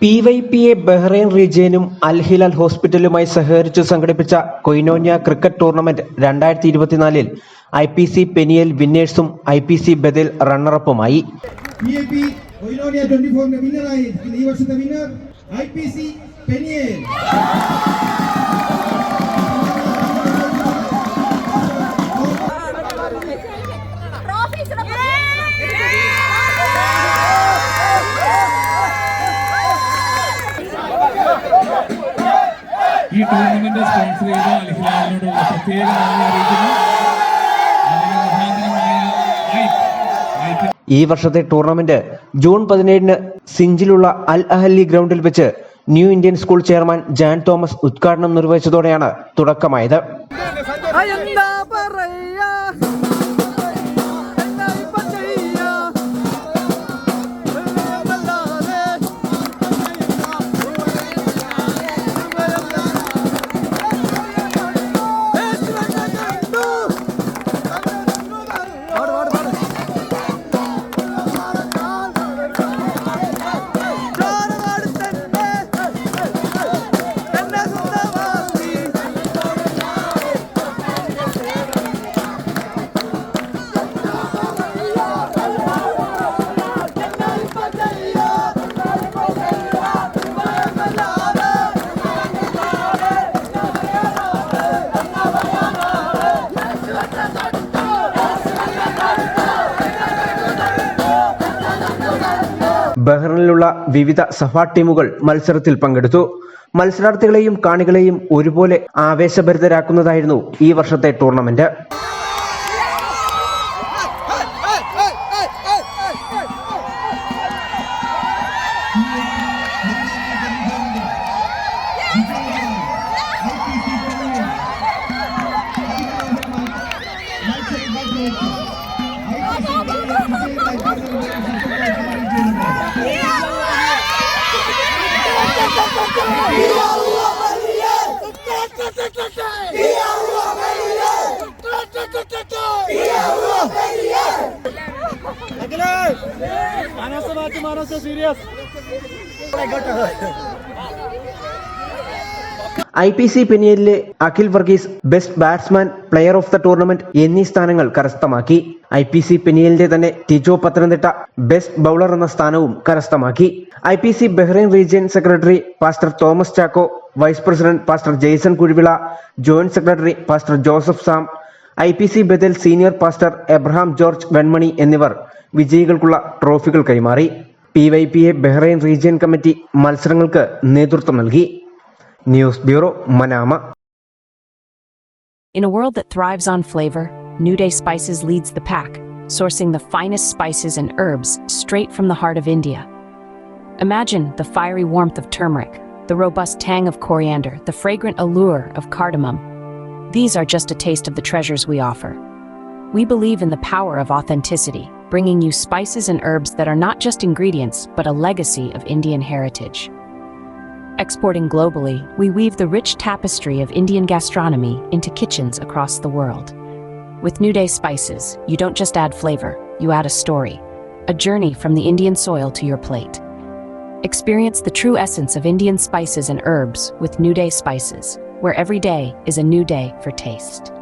P Y P A Bahrain റീജിയനും Al Hilal ഹോസ്പിറ്റലുമായി സഹകരിച്ചു സംഘടിപ്പിച്ച കൊയിനോന്യ ക്രിക്കറ്റ് ടൂർണമെന്റ് രണ്ടായിരത്തി ഇരുപത്തിനാലിൽ ഐ പി സി പെനിയൽ വിന്നേഴ്സും I P C Bethel റണ്ണറപ്പുമായി. I P C Peniel. ഈ tournament sponsor ചെയ്ത അൽഹിലാലിനോടുള്ള പ്രത്യേക നന്ദി അറിയിക്കുന്നു. ഈ വർഷത്തെ ടൂർണമെന്റ് ജൂൺ പതിനേഴിന് സിഞ്ചിലുള്ള അൽ അഹല്ലി ഗ്രൗണ്ടിൽ വെച്ച് new Indian school chairman Jan Thomas ഉദ്ഘാടനം നിർവഹിച്ചതോടെയാണ് തുടക്കമായത്. ബഹ്റിനിലുള്ള വിവിധ സഫാ ടീമുകൾ മത്സരത്തിൽ പങ്കെടുത്തു. മത്സരാർത്ഥികളെയും കാണികളെയും ഒരുപോലെ ആവേശഭരിതരാക്കുന്നതായിരുന്നു ഈ വർഷത്തെ ടൂർണമെന്റ്. മനസ്സ് മാറ്റി മനസ്സ് serious I P C പിന്നീരിലെ Akhil Varghese best batsman player of the tournament എന്നീ സ്ഥാനങ്ങൾ കരസ്ഥമാക്കി. ഐ പി സി പിന്നീലിന്റെ തന്നെ ടിജോ പത്തനംതിട്ട ബെസ്റ്റ് ബൗളർ എന്ന സ്ഥാനവും കരസ്ഥമാക്കി. I P C Bahrain region secretary pastor Thomas Chacko vice president pastor Jaison Kuzhivila joint secretary pastor Joseph Sam I P C ബദൽ senior pastor Abraham George Venmani എന്നിവർ വിജയികൾക്കുള്ള ട്രോഫികൾ കൈമാറി P Y P A Bahrain region committee മത്സരങ്ങൾക്ക് നേതൃത്വം നൽകി news bureau Manama In a world that thrives on flavor, New Day Spices leads the pack, sourcing the finest spices and herbs straight from the heart of India. Imagine the fiery warmth of turmeric, the robust tang of coriander, the fragrant allure of cardamom. these are just a taste of the treasures we offer. We believe in the power of authenticity, bringing you spices and herbs that are not just ingredients, but a legacy of Indian heritage. Exporting globally, we weave the rich tapestry of Indian gastronomy into kitchens across the world. With New Day spices, you don't just add flavor, you add a story, a journey from the Indian soil to your plate. Experience the true essence of Indian spices and herbs with New Day spices, where every day is a new day for taste.